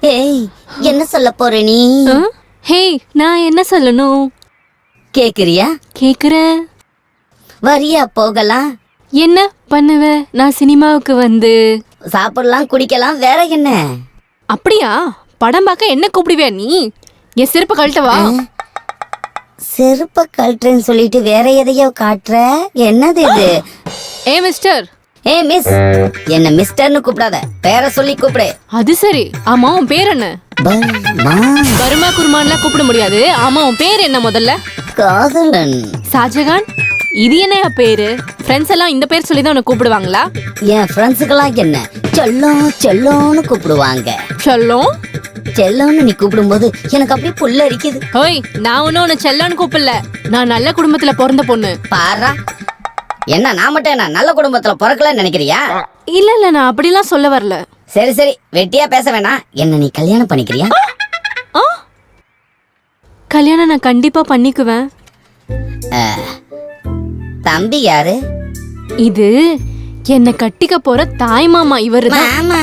ஏய் என்ன சொல்ல போற நீ? ஹே நான் என்ன சொல்லணும்? கேக்குறியா? கேக்குறேன் வரியா போகலாம். என்ன பண்ணுவ? நான் சினிமாவுக்கு வந்து. சாப்பிடலாம் குடிக்கலாம் வேற என்ன? அப்படியா? படம் பார்க்க என்ன கூப்பிடுவியா நீ? என் செருப்பு கழட்டவா செருப்ப கழட்டுறேன்னு சொல்லிட்டு வேற எதையோ காட்டுற? என்னது இது? ஏ மிஸ்டர் ஏ மிஸ் என்ன மிஸ்டர்னு கூப்பிடாத. பேரை சொல்லி கூப்பிடு. அது சரி. ஆமா உன் பேர் என்ன? பர்மா. குருமான்லாம் கூப்பிட முடியாது. ஆமா உன் பேர் என்ன முதல்ல? காதலன். ஷாஜகான்? இது என்னையா பேரு? ஃப்ரெண்ட்ஸ் எல்லாம் இந்த பேர் சொல்லி தான் உன்னை கூப்பிடுவாங்களா? என் ஃப்ரெண்ட்ஸுக்கெல்லாம் என்ன? செல்லம் செல்லோன்னு கூப்பிடுவாங்க. சொல்லும் செல்லோன்னு நீ கூப்பிடும்போது எனக்கு அப்படியே புல்ல அரிக்குது ஓய் நான் ஒன்னும் உன்னை செல்லன்னு கூப்பிடல. நான் நல்ல குடும்பத்துல பிறந்த பொண்ணு. பாரா. என்ன நான் மட்டும் என்ன நல்ல குடும்பத்துல பிறக்கலன்னு நினைக்கிறியா? இல்ல இல்ல நான் அப்படிலாம் சொல்ல வரல. சரி சரி வெட்டியா பேச வேணாம் என்ன நீ கல்யாணம் பண்ணிக்கிறியா? கல்யாணம் நான் கண்டிப்பா பண்ணிக்குவேன். தம்பி யாரு? இது என்னை கட்டிக்க போற தாய் மாமா இவரு மாமா.